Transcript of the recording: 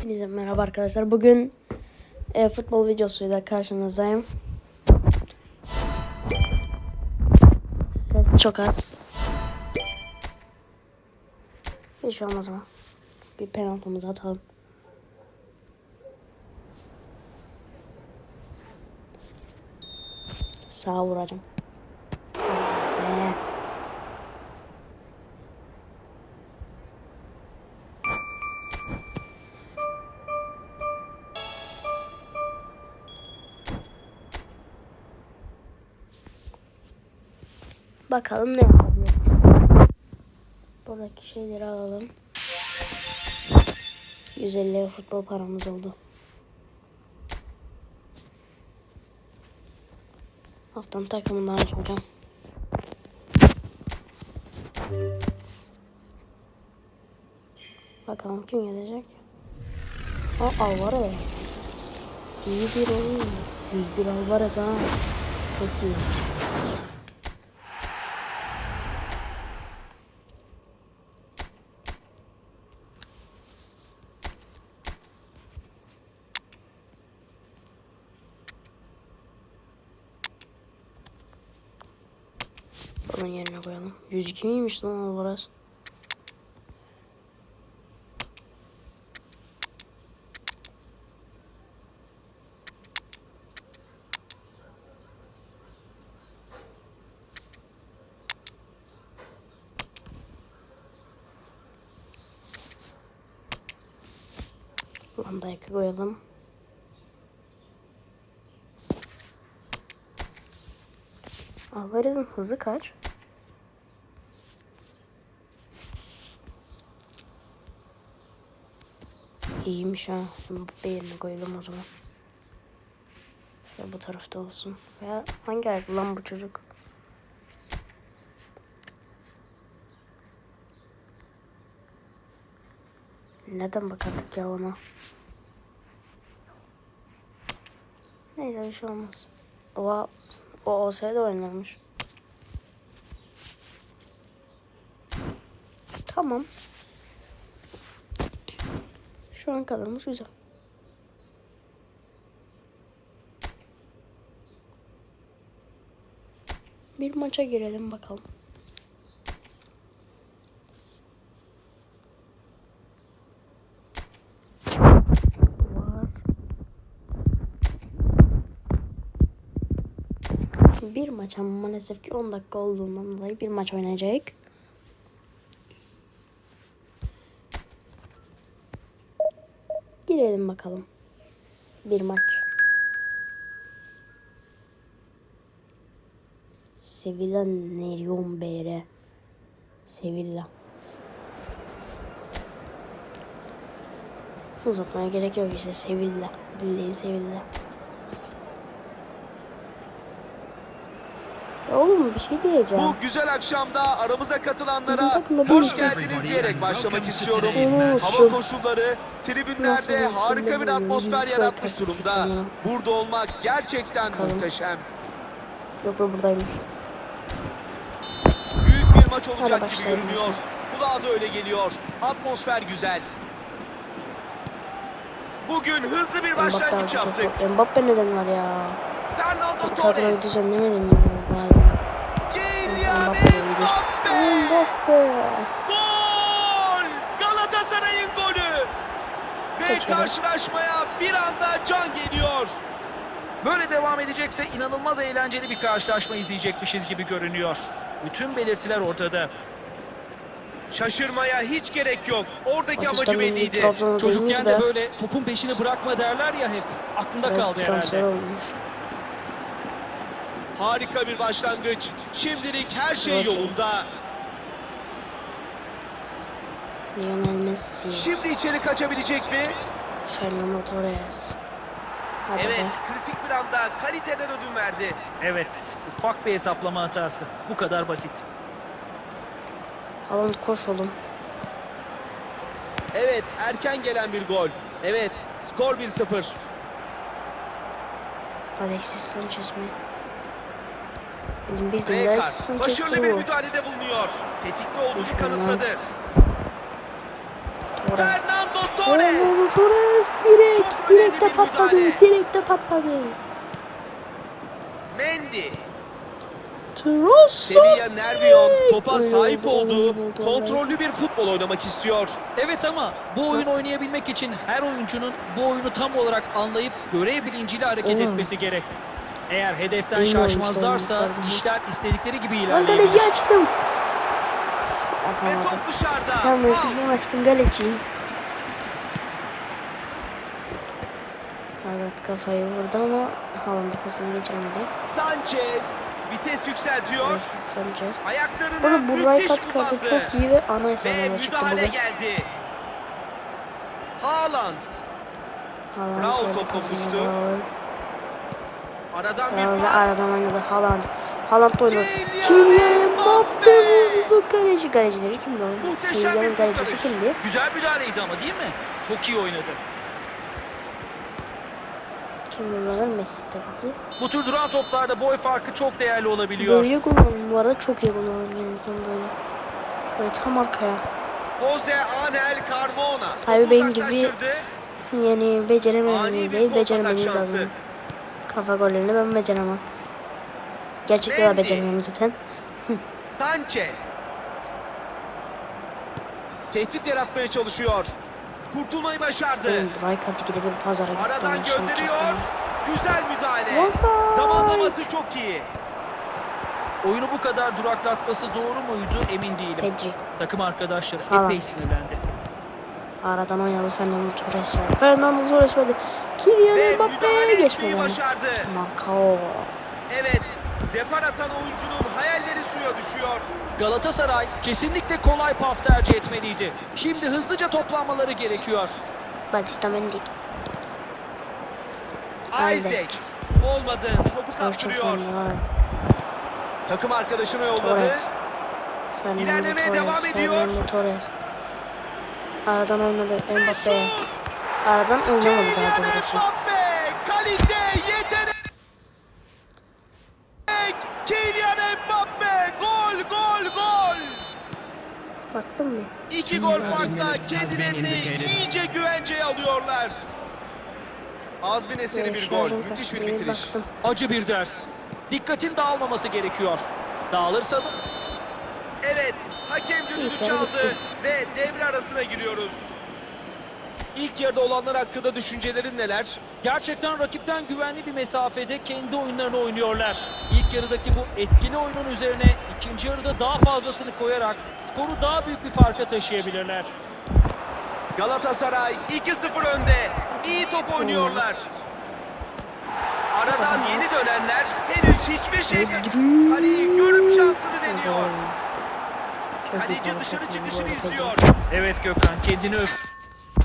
Hepinize merhaba arkadaşlar. Bugün e, futbol videosuyla karşınızdayım. Ses çok az. Hiç şey olmaz ama. Bir penaltımızı atalım. Sağa vuracağım. Bakalım ne yapabilir. Buradaki şeyleri alalım. 150 futbol paramız oldu. Haftanın takımından açacağım. Bakalım kim gelecek? O Alvarez. İyi bir oyun. 101 Alvarez ha. Çok iyi. Onun yerine koyalım. 102 miymiş lan Alvarez? Van Dijk'ı koyalım. Alvarez'in hızı kaç? İyiymiş ha. Mbappe yerine koyalım o zaman. Ya bu tarafta olsun. Ya hangi ayak lan bu çocuk? Neden bakardık ya ona? Neyse bir şey olmaz. O, o olsaydı oynarmış. Tamam. Şu an kadromuz güzel. Bir maça girelim bakalım. Bir maç ama maalesef ki 10 dakika olduğundan dolayı bir maç oynayacak. Girelim bakalım. Bir maç. Sevilla Nerion BR. Sevilla. Uzatmaya gerek yok işte Sevilla. Bildiğin Sevilla. Ya Oğlum bir şey diyeceğim. Bu güzel akşamda aramıza katılanlara hoş geldiniz diyerek başlamak istiyorum. Evet. Hava koşulları tribünlerde harika bir atmosfer yaratmış durumda. Burada olmak gerçekten Bakalım. muhteşem. Yok bu buradaymış. Büyük bir maç olacak gibi görünüyor. Kulağa da öyle geliyor. Atmosfer güzel. Bugün hızlı bir başlangıç yaptık. Mbappe neden var ya? Fernando Kadroyu Torres, düzenlemedim mi? Gol! Galatasaray'ın golü! Ve karşılaşmaya bir anda can geliyor. Böyle devam edecekse inanılmaz eğlenceli bir karşılaşma izleyecekmişiz gibi görünüyor. Bütün belirtiler ortada. Şaşırmaya hiç gerek yok. Oradaki amacı Pakistan'ın belliydi. Çocukken de böyle topun peşini bırakma derler ya hep. Aklında Evet, kaldı transfer herhalde. olmuş. Harika bir başlangıç. Şimdilik her şey yolunda. Lionel Messi. Şimdi içeri kaçabilecek mi? Fernando Torres. Hadi Evet, be. kritik bir anda kaliteden ödün verdi. Evet, ufak bir hesaplama hatası. Bu kadar basit. Haaland koş oğlum. Evet, erken gelen bir gol. Evet, skor 1-0. Alexis Sanchez mi? Bizim Alexis Sanchez başarılı bir müdahalede bulunuyor. Tetikte olduğunu kanıtladı. Torres. Fernando Torres. Fernando Torres. Direkte bir patladı. müdahale. Direkte patladı. Mendy. Trossard. Sevilla Nervion topa sahip oldu, olduğu kontrollü bir futbol oynamak istiyor. Evet ama bu oyun oynayabilmek için her oyuncunun bu oyunu tam olarak anlayıp görev bilinciyle hareket Oğlum. etmesi gerek. Eğer hedeften şaşmazlarsa işler istedikleri gibi ilerleyebilir. kaleci açtım. Ve top dışarıda. Ben Out. mesajımı açtım kaleciyi. Evet kafayı vurdu ama Haaland'ı pasını geçemedi. Sanchez vites yükseltiyor. Neyse Sanchez. Ayaklarını Bana bu right müthiş at kartı kullandı. çok iyi ve ana hesabına çıktı bugün. geldi. Haaland. Haaland Bravo, top bulmuştu. Aradan bir pas. aradan oynadı Haaland. Haaland oynadı. Kylian Mbappe. Vurdu kaleci. Kalecileri kimdi? Muhteşem Kylian'ın bir kalecisi kimdi? Güzel müdahaleydi ama değil mi? Çok iyi oynadı. Kim bunlar? Messi tabii ki. Bu tür duran toplarda boy farkı çok değerli olabiliyor. Böyle kullanım bu arada çok iyi kullanım gereken böyle. Böyle tam arkaya. Jose Angel Carmona. Tabii benim gibi. Yani Ani becerememeniz değil, beceremeniz lazım. Kafa gollerini ben beceremem. Gerçekten Mendy. beceremem zaten. Sanchez. Tehdit yaratmaya çalışıyor. Kurtulmayı başardı. Rijkaard'ı gidip bir pazara gittim. Aradan ben gönderiyor. Güzel müdahale. Zamanlaması çok iyi. Oyunu bu kadar duraklatması doğru muydu emin değilim. Pedri. Takım arkadaşları Haaland. epey sinirlendi. Aradan oynadı Fernando Torres. Fernando Torres verdi. Kylian etmeyi geçmedi. başardı. Macao. Evet. Depar atan oyuncunun hayalleri suya düşüyor. Galatasaray kesinlikle kolay pas tercih etmeliydi. Şimdi hızlıca toplanmaları gerekiyor. Batista Mendy. Isaac. Isaac. Olmadı. Topu kaptırıyor. Takım arkadaşına yolladı. Torres. Fernando İlerlemeye Torres. devam ediyor. Fernando Torres. Aradan oynadı Mbappe'ye. Aradan oynamadı daha Kylian doğrusu. Baktın mı? İki gol farkla kendilerini iyice güvenceye alıyorlar. Azmin eseri bir gol. Müthiş bir bitiriş. Acı bir ders. Dikkatin dağılmaması gerekiyor. Dağılırsa da Evet, hakem düdüğünü çaldı ve devre arasına giriyoruz. İlk yarıda olanlar hakkında düşüncelerin neler? gerçekten rakipten güvenli bir mesafede kendi oyunlarını oynuyorlar. İlk yarıdaki bu etkili oyunun üzerine ikinci yarıda daha fazlasını koyarak skoru daha büyük bir farka taşıyabilirler. Galatasaray 2-0 önde. İyi top oynuyorlar. Aradan yeni dönenler henüz hiçbir şey... Kaleyi görüp şansını deniyor. Kaleci dışarı çıkışını izliyor. Evet Gökhan kendini öp.